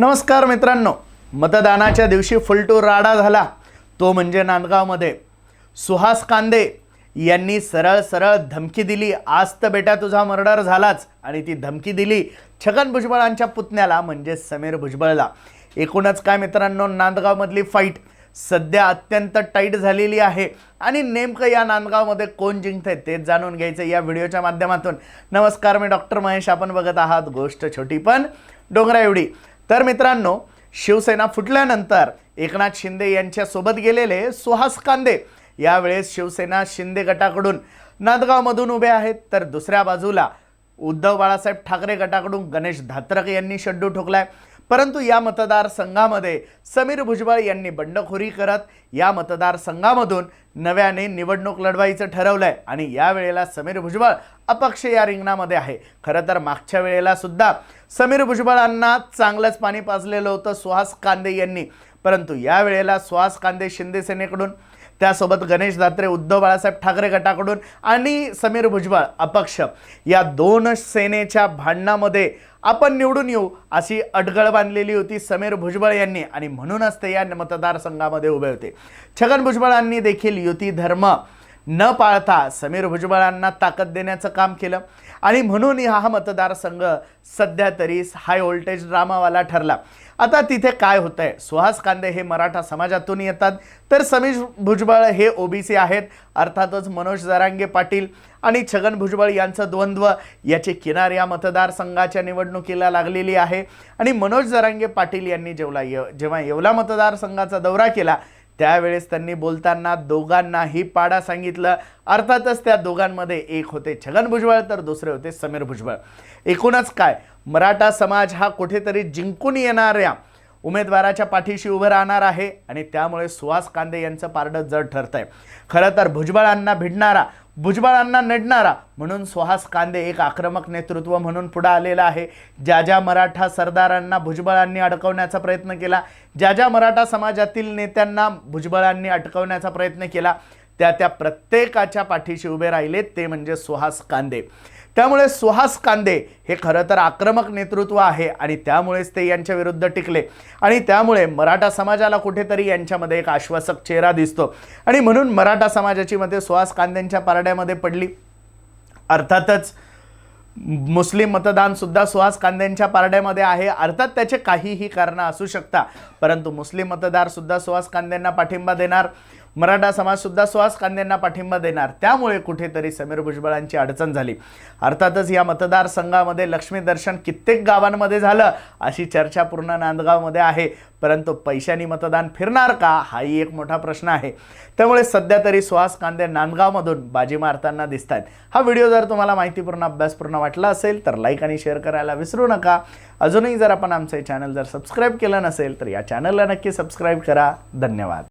नमस्कार मित्रांनो मतदानाच्या दिवशी फुलटू राडा झाला. तो म्हणजे नांदगावमध्ये. सुहास कांदे यांनी सरळ सरळ धमकी दिली आज तर बेटा तुझा मर्डर झालाच. आणि ती धमकी दिली छगन भुजबळांच्या पुतण्याला म्हणजे समीर भुजबळला. एकूणच काय मित्रांनो नांदगावमधली फाईट सध्या अत्यंत टाईट झालेली आहे. आणि नेमकं या नांदगावमध्ये कोण जिंकतंय तेच जाणून घ्यायचं या व्हिडिओच्या माध्यमातून. नमस्कार मी डॉक्टर महेश. आपण बघत आहात गोष्ट छोटी पण डोंगरा एवढी तर मित्रांनो शिवसेना फुटल्यानंतर एकनाथ शिंदे यांच्यासोबत गेलेले सुहास कांदे. यावेळेस शिवसेना शिंदे गटाकडून नांदगावमधून उभे आहेत. तर दुसऱ्या बाजूला उद्धव बाळासाहेब ठाकरे गटाकडून गणेश धात्रक यांनी शड्डू ठोकलाय. परंतु या मतदारसंघामध्ये समीर भुजबळ यांनी बंडखोरी करत या मतदारसंघामधून नव्याने निवडणूक लढवायचं आहे आणि या वेळेला समीर भुजबळ अपक्ष या रिंगणामध्ये आहे. खरं तर मागच्या वेळेला सुद्धा समीर भुजबळांना चांगलंच पाणी पाजलेलं होतं सुहास कांदे यांनी. परंतु या वेळेला सुहास कांदे शिंदे सेनेकडून त्यासोबत गणेश दात्रे उद्धव बाळासाहेब ठाकरे गटाकडून आणि समीर भुजबळ अपक्ष. या दोन सेनेच्या भांडणामध्ये आपण निवडून येऊ अशी अडगळ बांधलेली होती समीर भुजबळ यांनी आणि म्हणूनच ते या मतदारसंघामध्ये उभे होते. छगन भुजबळांनी देखील युती धर्म न पाळता समीर भुजबळांना ताकद देण्याचं काम केलं. आणि म्हणून हा मतदारसंघ सध्या तरी हाय व्होल्टेज ड्रामावाला ठरला. आता तिथे काय होतं आहे सुहास कांदे हे मराठा समाजातून येतात. तर समीर भुजबळ हे ओबीसी आहेत. अर्थातच मनोज जरांगे पाटील आणि छगन भुजबळ यांचं द्वंद्व याची किनार या मतदारसंघाच्या निवडणुकीला लागलेली आहे. आणि मनोज जरांगे पाटील यांनी जेवला ये जेव्हा येवला मतदारसंघाचा दौरा केला त्यावेळेस त्यांनी बोलताना दोघांनाही पाडा सांगितलं. अर्थातच त्या दोघांमध्ये एक होते छगन भुजबळ तर दुसरे होते समीर भुजबळ. एकूणच काय? मराठा समाज हा कुठेतरी जिंकून येणाऱ्या उमेदवाराच्या पाठीशी उभं राहणार आहे आणि त्यामुळे सुहास कांदे यांचं पारडं जड ठरत आहे खरं तर भुजबळांना भिडणारा भुजबळांना नडणारा. म्हणून सुहास कांदे एक आक्रमक नेतृत्व म्हणून पुढे आलेला आहे. ज्या ज्या मराठा सरदारांना भुजबळांनी अडकवण्याचा प्रयत्न केला ज्या ज्या मराठा समाजातील नेत्यांना भुजबळांनी अटकवण्याचा प्रयत्न केला त्या त्या प्रत्येकाच्या पाठीशी उभे राहिले ते म्हणजे सुहास कांदे. त्यामुळे सुहास कांदे हे खरं तर आक्रमक नेतृत्व आहे आणि त्यामुळेच ते यांच्या विरुद्ध टिकले. आणि त्यामुळे मराठा समाजाला कुठेतरी यांच्यामध्ये एक आश्वासक चेहरा दिसतो. आणि म्हणून मराठा समाजाची मते सुहास कांद्यांच्या पारड्यामध्ये पडली. अर्थातच मुस्लिम मतदान सुद्धा सुहास कांद्यांच्या पारड्यामध्ये आहे. अर्थात त्याचे काहीही कारणं असू शकता. परंतु मुस्लिम मतदार सुद्धा सुहास कांद्यांना पाठिंबा देणार. मराठा समाज सुद्धा सुहास कांद्यांना पाठिंबा देणार. त्यामुळे कुठेतरी समीर भुजबळांची अडचण झाली. अर्थातच या मतदारसंघामध्ये लक्ष्मी दर्शन कित्येक गावांमध्ये झालं अशी चर्चा पूर्ण नांदगावमध्ये आहे. परंतु पैशानी मतदान फिरणार का? हाही एक मोठा प्रश्न आहे. त्यामुळे सध्या तरी सुहास कांदे नांदगावमधून बाजी मारताना दिसत आहेत हा व्हिडिओ जर तुम्हाला माहितीपूर्ण अभ्यासपूर्ण वाटलं असेल तर लाईक आणि शेअर करायला विसरू नका. अजूनही जर आपण आमचे चॅनल जर सबस्क्राईब केलं नसेल तर या चॅनलला नक्की सबस्क्राईब करा. धन्यवाद.